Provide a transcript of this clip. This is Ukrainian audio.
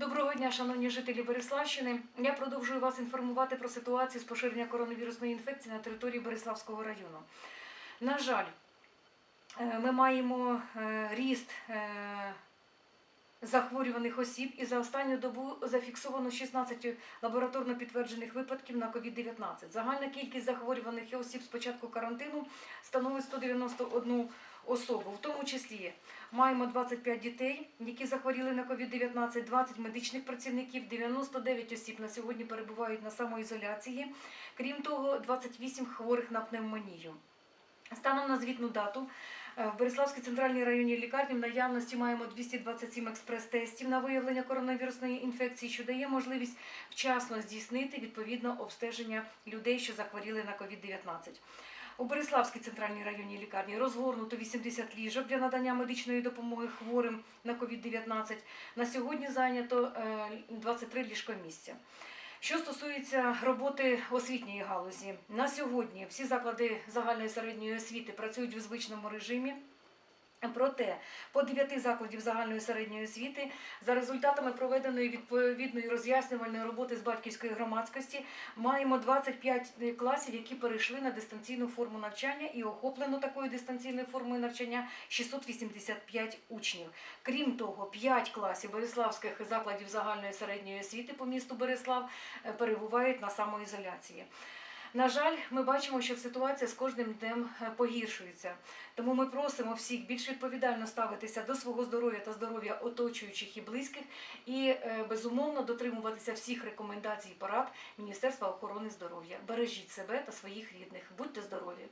Доброго дня, шановні жителі Береславщини. Я продовжую вас інформувати про ситуацію з поширення коронавірусної інфекції на території Береславського району. На жаль, е, ми маємо е, ріст е, захворюваних осіб і за останню добу зафіксовано 16 лабораторно підтверджених випадків на COVID-19. Загальна кількість захворюваних осіб з початку карантину становить 191 особу, в тому числі маємо 25 дітей, які захворіли на COVID-19, 20 медичних працівників, 99 осіб на сьогодні перебувають на самоізоляції. Крім того, 28 хворих на пневмонію. Станом на звітну дату е, в Береславській центральній районній лікарні в наявності маємо 227 експрес-тестів на виявлення коронавірусної інфекції, що дає можливість вчасно здійснити відповідно обстеження людей, що захворіли на COVID-19. У Береславській центральній районній лікарні розгорнуто 80 ліжок для надання медичної допомоги хворим на COVID-19. На сьогодні зайнято е, 23 ліжкомісця. Що стосується роботи освітньої галузі, на сьогодні всі заклади загальної середньої освіти працюють у звичному режимі. Проте по дев'яти закладів загальної середньої освіти за результатами проведеної відповідної роз'яснювальної роботи з батьківської громадськості маємо 25 класів, які перейшли на дистанційну форму навчання, і охоплено такою дистанційною формою навчання 685 учнів. Крім того, 5 класів Береславських закладів загальної середньої освіти по місту Береслав е, перебувають на самоізоляції. На жаль, ми бачимо, що ситуація з кожним днем е, погіршується. Тому ми просимо всіх більш відповідально ставитися до свого здоров'я та здоров'я оточуючих і близьких, і е, безумовно дотримуватися всіх рекомендацій і порад Міністерства охорони здоров'я. Бережіть себе та своїх рідних. Будьте здорові!